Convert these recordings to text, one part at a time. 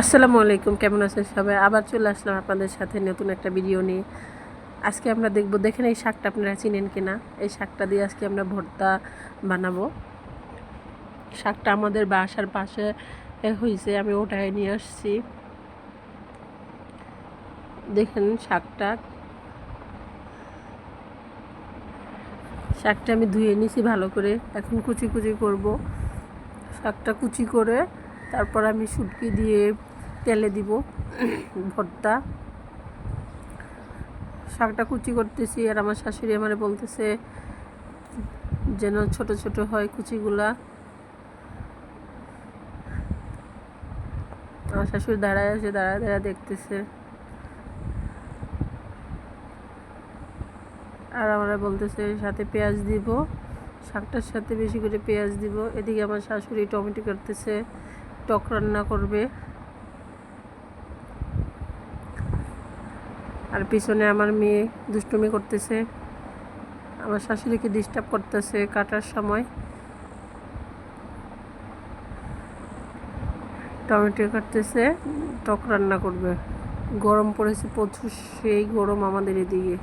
আসসালামু আলাইকুম, কেমন আছেন সবাই? আবার চলে আসলাম আপনাদের সাথে নতুন একটা ভিডিও নিয়ে। আজকে আমরা দেখব, দেখেন এই শাকটা আপনারা চিনেন কিনা? এই শাকটা দিয়ে আজকে আমরা ভর্তা বানাবো। শাকটা আমাদের বাসার পাশে হয়েছে আমি ওটাই নিয়ে আসছি। দেখেন শাকটা। শাকটা আমি ধুয়ে নিছি ভালো করে, এখন কুচি কুচি করব। শাকটা কুচি করে, তারপর আমি শুটকি দিয়ে তেলে দিব ভর্তা। শাকটা কুচি করতেছি আর আমার শাশুড়ি আমার বলতেছে যেন ছোট ছোট হয় কুচিগুলা। আমার শাশুড়ি দাঁড়ায় আছে, দাঁড়ায় দাঁড়ায় দেখতেছে। আর আমরা বলতেছে সাথে পেঁয়াজ দিব, শাকটার সাথে বেশি করে পেঁয়াজ দিব। এদিকে আমার শাশুড়ি টমেটো করতেছে, টক রান্না করবে। আর পিছনে আমার মেয়ে দুষ্টুমি করতেছে। আমার শাশুড়িকে ডিস্টার্ব করতেছে কাটার সময়। টমেটো কাটতেছে, টক রান্না করবে। গরম পড়েছে প্রচুর, সেই গরম আমাদের এদিকে।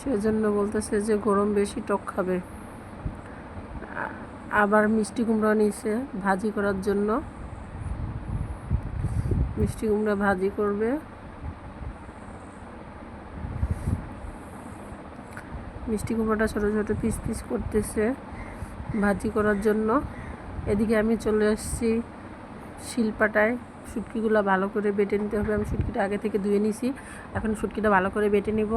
সেজন্য বলতেছে যে গরম বেশি টক খাবে। আবার মিষ্টি কুমড়া নিয়েছে ভাজি করার জন্য। মিষ্টি কুমড়া ভাজি করবে। মিষ্টি কুমড়াটা ছোটো ছোটো পিস পিস করতেছে ভাজি করার জন্য। এদিকে আমি চলে আসছি শিলপাটায়। শুটকিগুলো ভালো করে বেটে নিতে হবে। আমি শুটকিটা আগে থেকে ধুয়ে নিছি। এখন শুটকিটা ভালো করে বেটে নিব।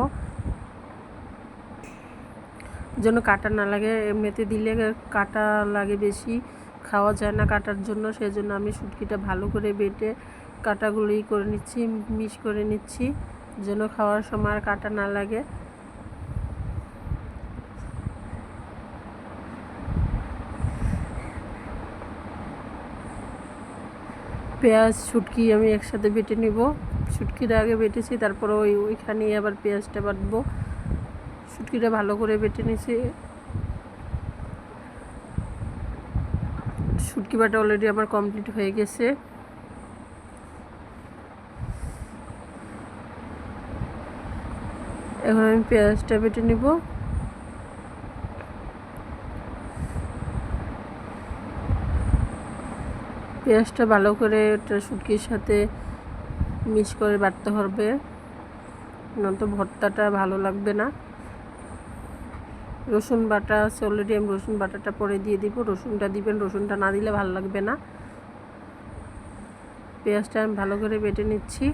যেন কাটা না লাগে। এমনিতে দিলে কাটা লাগে বেশি। খাওয়া যায় না কাটার জন্য। সেই জন্য আমি শুটকিটা ভালো করে বেটে কাটাগুলোই করে নিচ্ছি, মিশ করে নিচ্ছি। যেন খাওয়ার সময় আর কাটা না লাগে। পেঁয়াজ, শুটকি আমি একসাথে বেটে নিব। শুটকিটা আগে বেটেছি, তারপর ওই ওইখানেই আবার পেঁয়াজটা বাটবো। শুটকিটা ভালো করে বেটে নিছি। শুটকি বাটা অলরেডি আমার কমপ্লিট হয়ে গেছে। এখন আমি পেঁয়াজটা বেটে নিব। পেঁয়াজটা ভালো করে ওটা শুটকির সাথে মিক্স করে বাটতে হবে। নয়তো ভর্তাটা ভালো লাগবে না। রসুন বাটা আছে অলরেডি আমি রসুন বাটাটা পরে দিয়ে দিব। রসুনটা দিবেন, রসুনটা না দিলে ভালো লাগবে না। পেঁয়াজটা আমি ভালো করে বেটে নিচ্ছি।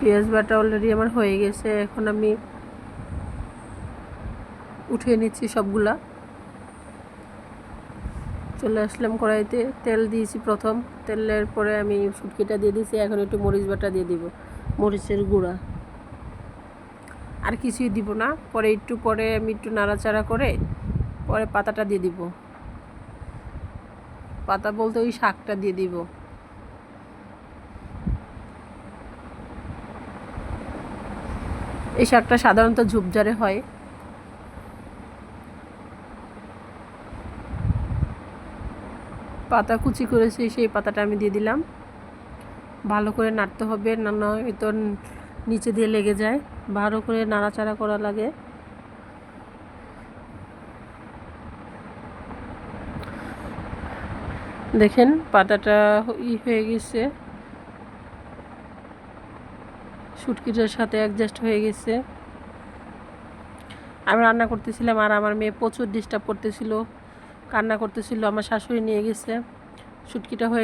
পেঁয়াজ বাটা অলরেডি আমার হয়ে গেছে। এখন আমি উঠিয়ে নিচ্ছি সবগুলা। চলে আসলাম কড়াইতে। তেল দিয়েছি প্রথম। তেলের পরে আমি শুটকিটা দিয়ে দিয়েছি। এখন একটু মরিচ বাটা দিয়ে দিব। মরিচের গুঁড়া। আর কিছুই দিব না। পরে একটু পরে আমি একটু নাড়াচাড়া করে পরে পাতাটা দিয়ে দিব। পাতা বলতে ওই শাকটা দিয়ে দিব। এই শাকটা সাধারণত ঝুপঝাড়ে হয়। পাতা কুচি করেছি, সেই পাতাটা আমি দিয়ে দিলাম। ভালো করে নাড়তে হবে, না নয়তো নিচে দিয়ে লেগে যায়। ভালো করে নাড়াচাড়া করা লাগে। দেখেন পাতাটা ই হয়ে গেছে। শুটকিটার সাথে অ্যাডজাস্ট হয়ে গেছে। আমি রান্না করতেছিলাম আর আমার মেয়ে প্রচুর ডিস্টার্ব করতেছিল। কান্না করতেছিল আমার শাশুড়ি নিয়ে গেছে শুটকিটা হয়ে